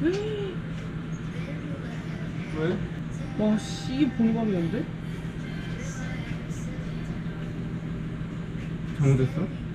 왜? 와, 씨, 봉감이었는데? 잘못했어?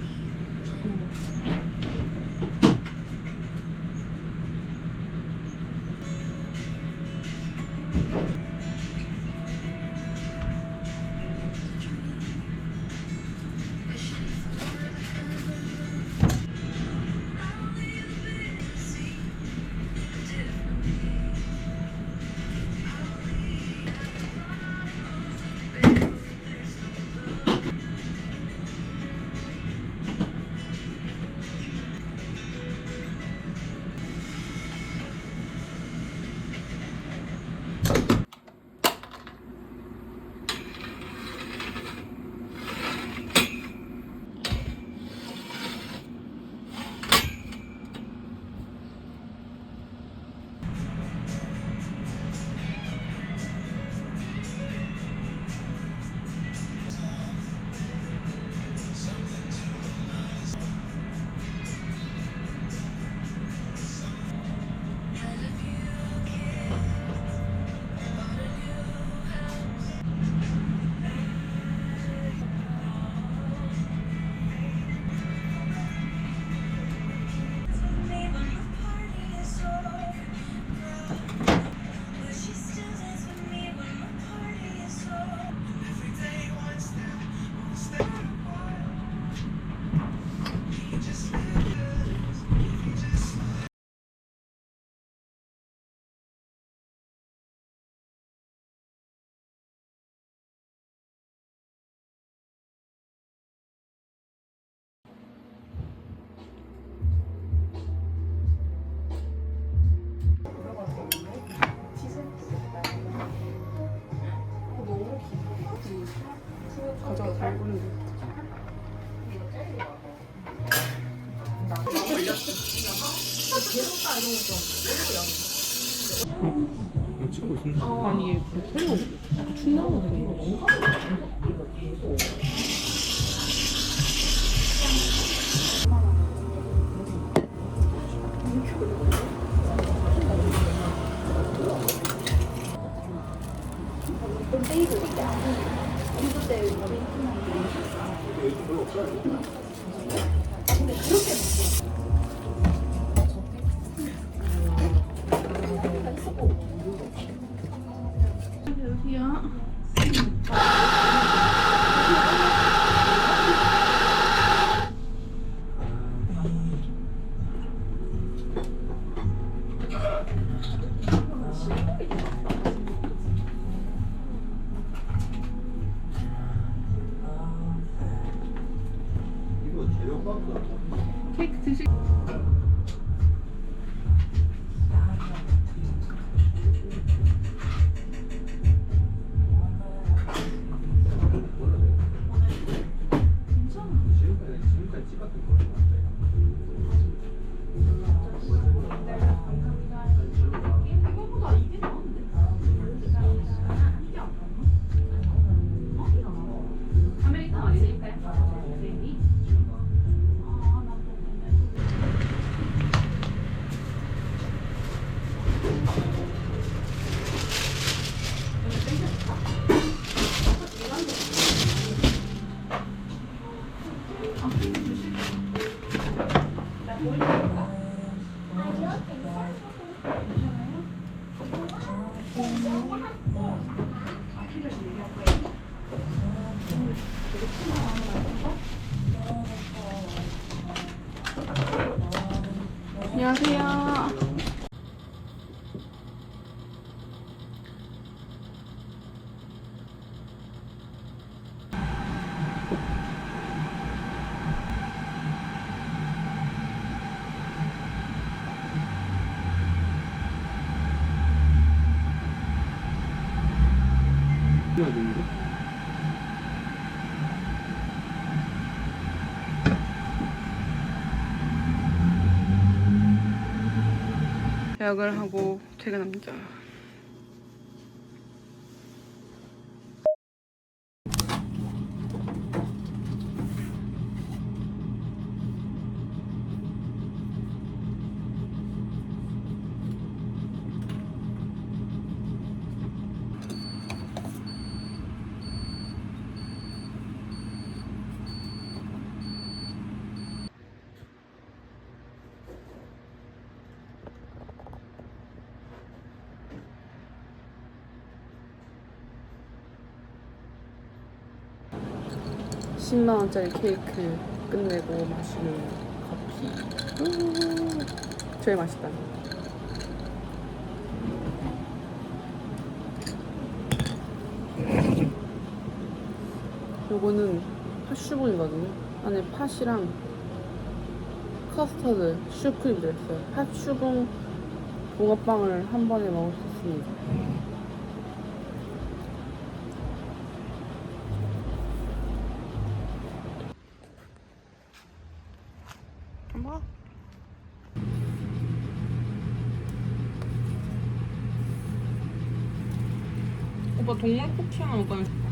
어, 찍고 있습니다. 아니, 얘 새로 충나무 거 케 해야 되는데? 예약을 하고 퇴근합니다. 20만 원짜리 케이크 끝내고 마시는 커피. 음, 제일 맛있다. 요거는 팥슈봉이거든요. 안에 팥이랑 커스터드, 슈크림 들었어요. 팥슈봉 붕어빵을 한 번에 먹을 수 있습니다. 엄마? 오빠 동물 포키 하나 먹어요.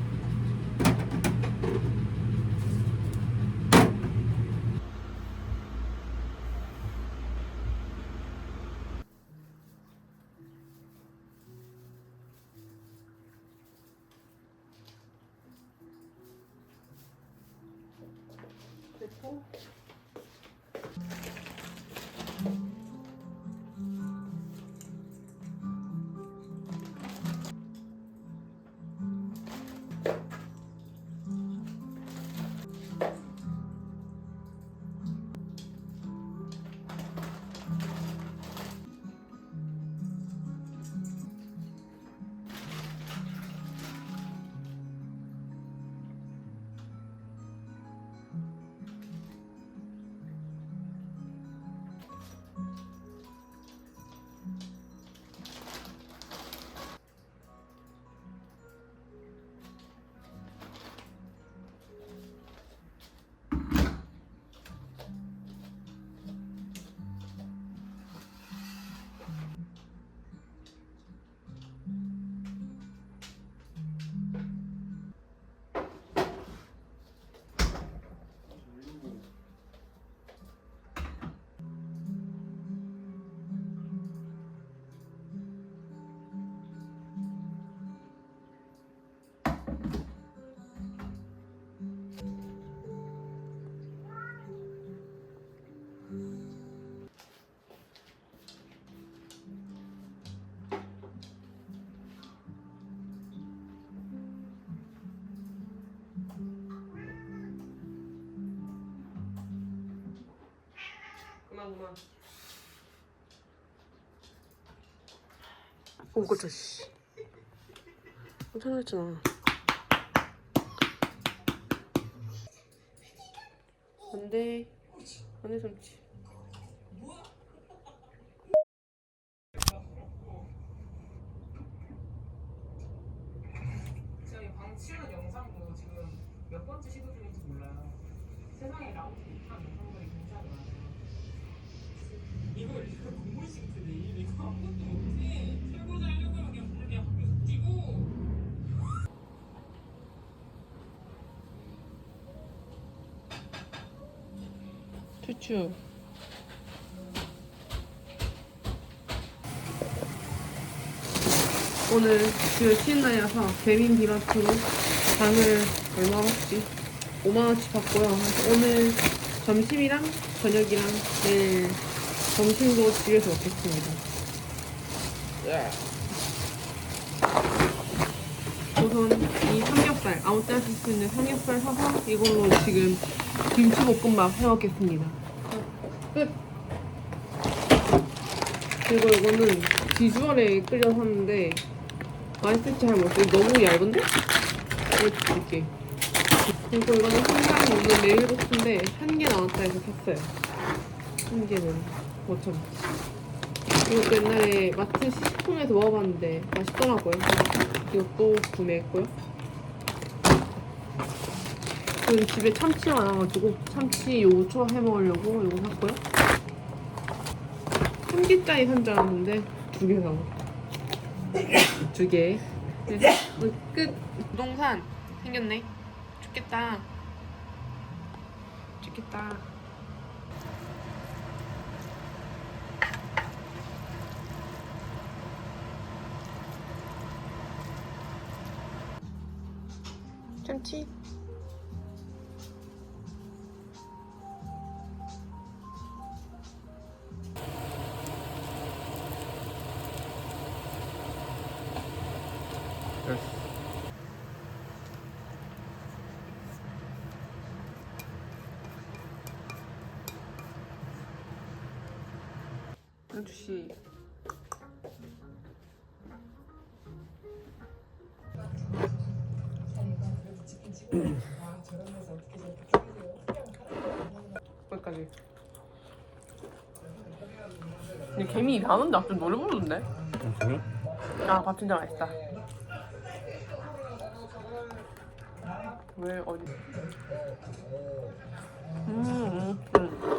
그만 그만. 어, 꽂혀 씨. 괜찮았잖아. 안 돼. 안돼 참치. 제가 이 방치는 영상도 지금 몇 번째 시도 중인지 몰라요. 세상에 나오지 못한 영상들이 굉장히 많아요. 이거 이거 그냥 계속 뛰고. 추추. 오늘 쉬는 날이라서 배민 디마트로 방을 얼마 먹지? 5만 원씩 받고요. 그래서 오늘 점심이랑 저녁이랑 내일 점심도 집에서 먹겠습니다. 우선 이 삼겹살 아무 때나 쓸수 있는 삼겹살 사서 이걸로 지금 김치볶음밥 해 먹겠습니다. 끝. 그리고 이거는 비주얼에 끓여 샀는데 맛있을지 잘 모르겠어요. 너무 얇은데? 드릴게. 그리고 이거는 한강 오는 메밀국수인데 한 개 나왔다 해서 샀어요. 한 개는 5천 원. 이것도 옛날에 마트 식품에서 먹어봤는데 맛있더라고요. 이것도 구매했고요. 저는 집에 참치가 많아가지고 참치 요거 해 먹으려고 이거 샀고요. 한 개짜리 산줄 알았는데 두개 나와. 두 개. 네, 오늘 끝. 부동산 생겼네. 좋겠다. 좋겠다. 참치 아저씨. 거기까지. 근데 개미 나는데 좀 노래 부르는데? 그래? 아, 밥 진짜 맛있다. 왜 어디? 음, 음, 음.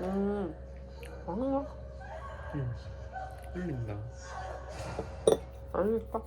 음, 맛있나? 응. 흘린다. 아니겠다.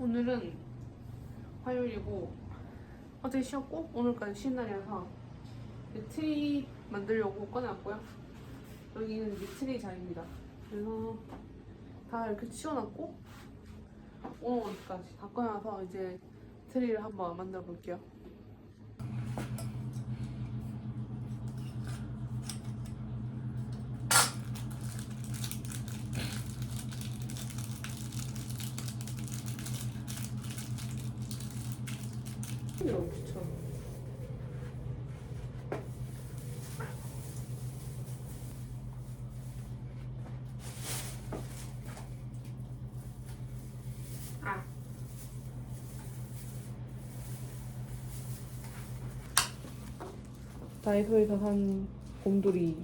오늘은 화요일이고 어제 쉬었고 오늘까지 쉬는 날이라서 트리 만들려고 꺼내왔고요. 여기는 이제 트리 자리입니다. 그래서 다 이렇게 치워놨고 오늘 까지 다 꺼내와서 이제 트리를 한번 만들어 볼게요. 다이소에서 산 곰돌이.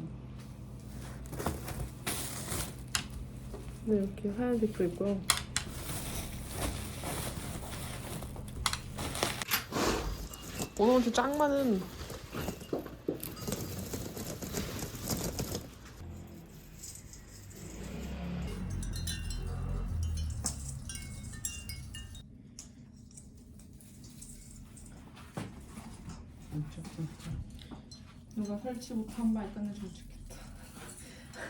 네, 이렇게 하얀색도 있고요. 오늘은 짱 많은 한 마리 끝내주면 좋겠다.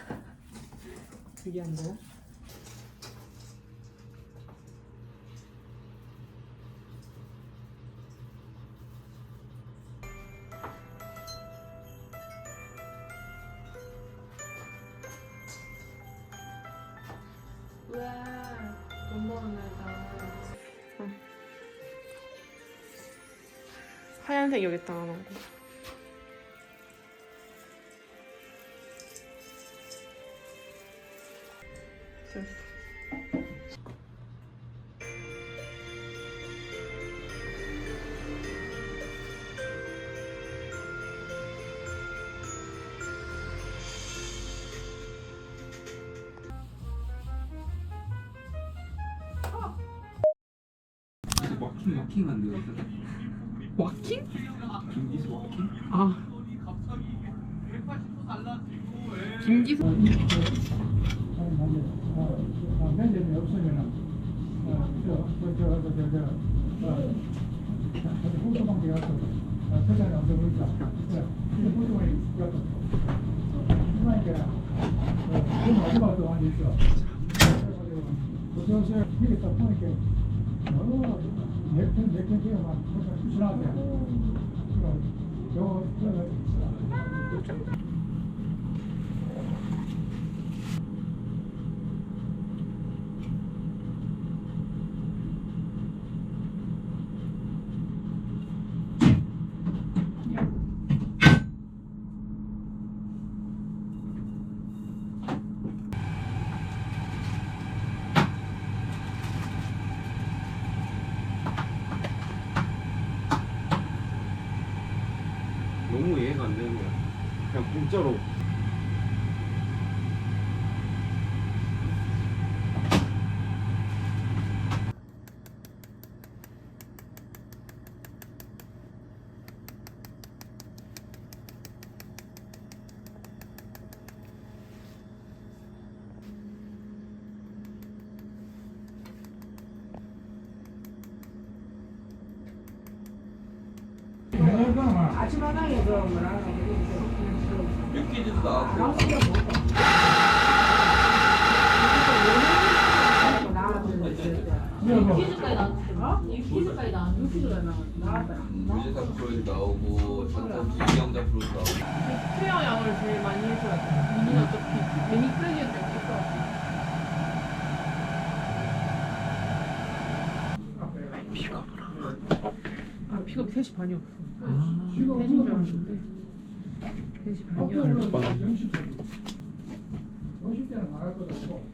그게 안 돼요? 우와, 못 먹은 날다. 하얀색 여기다가 놓고. 와킹 와킹 만들었어. 와킹? 김기수 와킹? 아. 김기수. 면접이 없으면은 어, 저, 저, 저, 저, 저, 저, 어, 저기 홍수방대 가서 어, 세상에 없어 보니까. 이것도. 그러니까, 돈 어디 가도 많이 있어. 그래서 이게 딱 보니까, 어, 몇편 몇편 뛰어 막 수술하대. 요, 저, 너무 이해가 안 되는 거야. 공짜로. 아침마당에 그 뭐라 육기지도 나왔고. 퀴즈까지 나왔어. 이 퀴즈까지 나왔어. 유재석 프로에도 나오고 전산 이영자 프로도 나오고. 투여 양을 제일 많이 해줘야 돼. 미니 어차피 미니 있어. 아 픽업이 3시 반이었어. 3시인 줄 알았는데 3시 반이었어. 50대는 나갈 것도 없고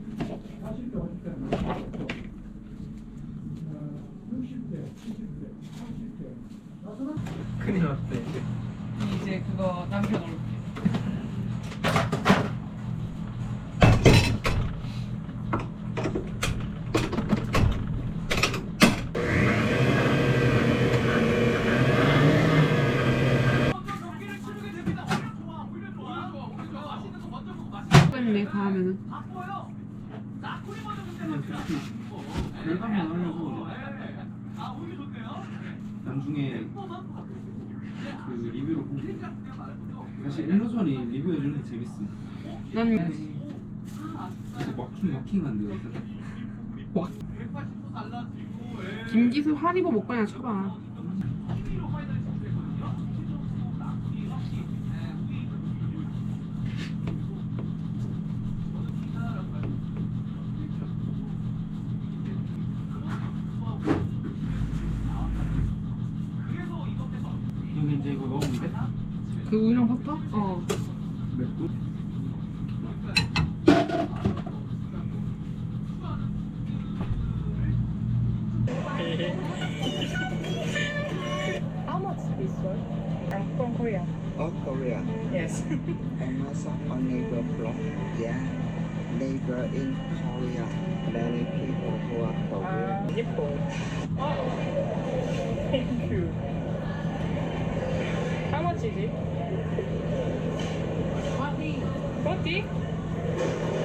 40대, 50대는 나갈 것도 없고 어, 60대, 70대, 80대 나서는 큰일 났대. 이제 그거 남겨놓을 솔직히 결과만 하려고 나중에 그 리뷰로 보고 사실 일로전이 리뷰해주는 게 재밌어. 난 그래서 마킹 마킹한 데가 있어. 김기수 하리보 못 그냥 쳐봐. 이제 이거 넣으면 돼? 그 우유랑 섞어? 어. 맵도? How much this one? I'm from Korea. Oh, Korea. Yes. Amazon on neighbor blog. Yeah. Neighbor in Korea. Many people who are Korean. 아, 예뻐. Thank you. Mati. Mati. Mati.